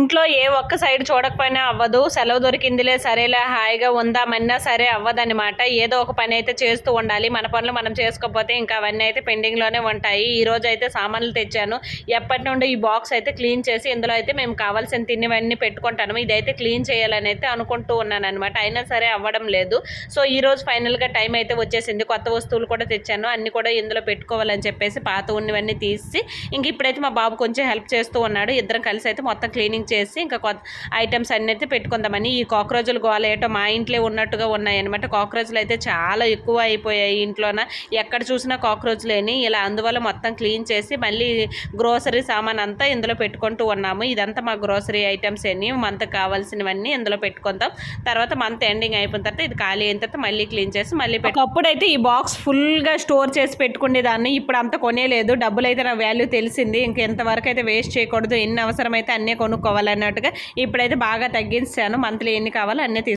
ఇంట్లో ఏ ఒక్క సైడ్ చూడకపోయినా అవ్వదు. సెలవు దొరికిందిలే సరేలే హాయిగా ఉందామన్నా సరే అవ్వదనమాట ఏదో ఒక పని అయితే చేస్తూ ఉండాలి. మన పనులు మనం చేసుకోకపోతే ఇంకా అవన్నీ అయితే పెండింగ్లోనే ఉంటాయి. ఈ రోజు అయితే సామాన్లు తెచ్చాను. ఎప్పటి నుండి ఈ బాక్స్ అయితే క్లీన్ చేసి ఇందులో అయితే మేము కావాల్సిన తిన్నవన్నీ పెట్టుకుంటాను. ఇదైతే క్లీన్ చేయాలని అయితే అనుకుంటూ ఉన్నాను అనమాట అయినా సరే అవ్వడం లేదు. సో ఈ రోజు ఫైనల్గా టైం అయితే వచ్చేసింది. కొత్త వస్తువులు కూడా తెచ్చాను. అన్నీ కూడా ఇందులో పెట్టుకోవాలని చెప్పేసి పాత ఉన్నవన్నీ తీసి ఇంక ఇప్పుడైతే మా బాబు కొంచెం హెల్ప్ చేస్తూ ఉన్నాడు. ఇద్దరం కలిసి అయితే మొత్తం క్లీనింగ్ చేసి ఇంకా కొత్త ఐటమ్స్ అన్ని అయితే పెట్టుకుందామని. ఈ కాక్రోజులు గోల ఏటో మా ఇంట్లో ఉన్నట్టుగా ఉన్నాయి అనమాట కాక్రోజులు అయితే చాలా ఎక్కువ అయిపోయాయి ఇంట్లోన. ఎక్కడ చూసినా కాక్రోజులేని. ఇలా అందువల్ల మొత్తం క్లీన్ చేసి మళ్ళీ గ్రోసరీ సామాన్ అంతా ఇందులో పెట్టుకుంటూ ఉన్నాము. ఇదంతా మా గ్రోసరీ ఐటమ్స్ అన్ని మంత్ కావాల్సినవన్నీ ఇందులో పెట్టుకుంటాం తర్వాత మంత్ ఎండింగ్ అయిపోయిన తర్వాత ఇది ఖాళీ అయిన తర్వాత మళ్ళీ క్లీన్ చేసి మళ్ళీ అప్పుడైతే ఈ బాక్స్ ఫుల్గా స్టోర్ చేసి పెట్టుకునేదాన్ని. ఇప్పుడు అంత కొనేలేదు. డబ్బులు అయితే నా వాల్యూ తెలిసింది. ఇంకెంతవరకు అయితే వేస్ట్ చేయకూడదు. ఎన్ని అవసరమైతే అన్నీ కావాలన్నట్టుగా ఇప్పుడైతే బాగా తగ్గించాను. మంత్లీ ఎన్ని కావాలో అన్నీ తీసుకు